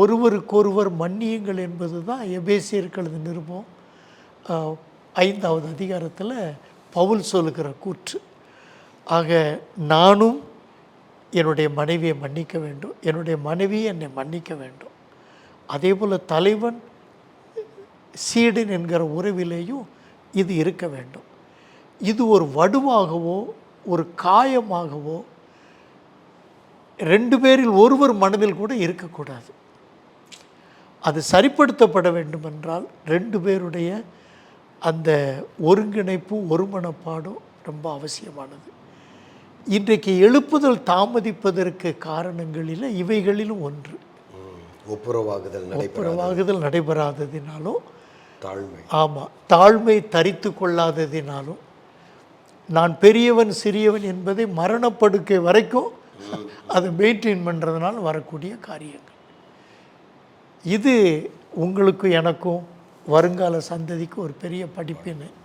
ஒருவருக்கொருவர் மன்னியுங்கள் என்பது தான் எபேசியர்களது நிருபம். ஐந்தாவது அதிகாரத்தில் பவுல் சொல்லுகிற கூற்று. ஆக நானும் என்னுடைய மனைவியை மன்னிக்க வேண்டும். என்னுடைய மனைவி என்னை மன்னிக்க வேண்டும். அதே போல் தலைவன் சீடன் என்கிற உறவிலேயும் இது இருக்க வேண்டும். இது ஒரு வடுவாகவோ ஒரு காயமாகவோ ரெண்டு பேரில் ஒருவர் மனதில் கூட இருக்கக்கூடாது. அது சரிப்படுத்தப்பட வேண்டுமென்றால் ரெண்டு பேருடைய அந்த ஒருங்கிணைப்பும் ஒருமனப்பாடும் ரொம்ப அவசியமானது. இன்றைக்கு எழுப்புதல் தாமதிப்பதற்கு காரணங்களில் இவைகளிலும் ஒன்று. ஒப்புரவாகுதல் நடைபெற புறவாகுதல் நடைபெறாததினாலும் தாழ்மை. ஆமாம் தாழ்மை தரித்து கொள்ளாததினாலும் நான் பெரியவன் சிறியவன் என்பதை மரணப்படுக்கை வரைக்கும் அதை மெயின்டைன் பண்ணுறதுனால வரக்கூடிய காரியங்கள். இது உங்களுக்கு எனக்கும் வருங்கால சந்ததிக்கு ஒரு பெரிய படிப்புன்னு